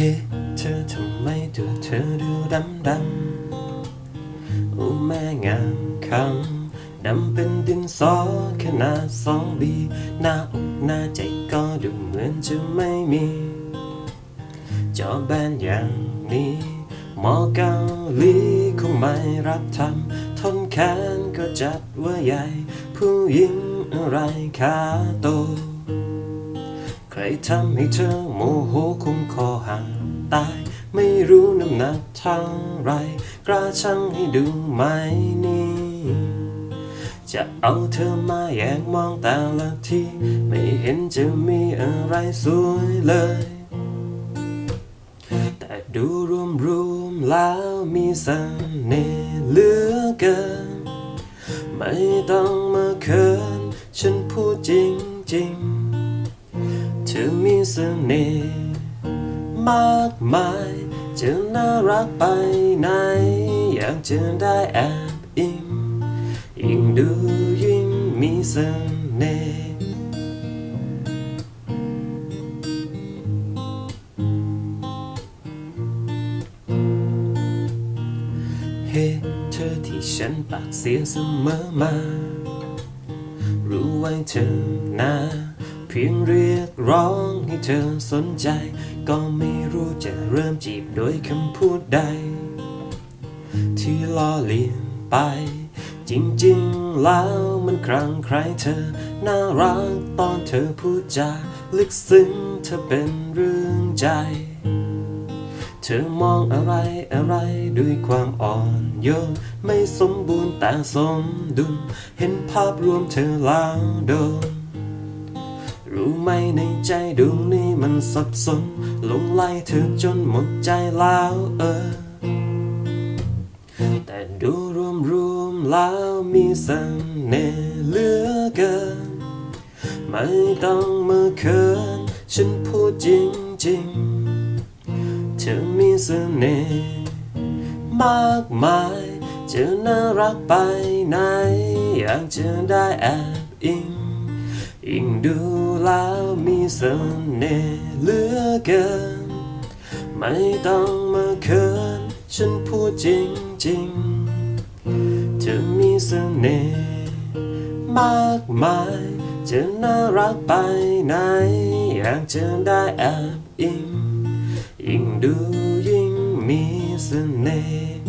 เฮ้เธอทำไมตัวเธอดูดำดำโอ้แม่งามคำดำเป็นดินสอขนาดสองบีหน้าอกหน้าใจก็ดูเหมือนจะไม่มีจอแบนอย่างนี้หมอเกาหลีคงไม่รับทำทนแขนก็จัดว่าใหญ่ ผู้หญิงอะไรขาโต รทำให้เธอโมโหคงคอหักตาย ไม่รู้น้ำหนักเท่าไร กล้าชั่งให้ดูไหมนี่ จะเอาเธอมาแยกมองแต่ละทีไม่เห็นจะมีอะไรสวยเลย แต่ดูรวมรวมๆแล้วมีเสน่ห์เหลือเกิน ไม่ต้องมาเขิน ฉันพูดจริงจริง ๆเธอมีเสน่ห์มากมายจะน่ารักไปไหน อยากจะได้แอบอิงยิ่งดูยิ่งมีเสน่ห์เฮ้เธอที่ฉันปากเสียเสมอมา รู้ไว้เธอนะ เพียงเรีย ร้องให้เธอสนใจ ก็ไม่รู้จะเริ่มจีบโดยคำพูดใด ที่ล้อเลียนไป จริงๆแล้วมันครั้งใครเธอ น่ารักตอนเธอพูดจาลึกซึ้งเธอเป็นเรื่องใจ เธอมองอะไรอะไรด้วยความอ่อนโยนไม่สมบูรณ์แต่สมดุลเห็นภาพรวมเธอแล้วโดน รู้ไหมในใจดวงนี้มันสับสนหลงไหลเธอจนหมดใจแล้วเออ แต่ดูรวมรวมๆแล้วมีเสน่ห์เหลือเกิน ไม่ต้องมาเขินฉันพูดจริงจริงเธอมีสเสน่ห์มากมายจะน่ารักไปไหน อยากจะได้แอบอิงยิ่งดู แล้วมีเสน่ห์เหลือเกิน ไม่ต้องมาเขิน ฉันพูดจริงจริงๆเธอมีเสน่ห์มากมายจะน่ารักไปไหน อยากจะได้แอบอิงยิ่งดูยิ่งมีเสน่ห์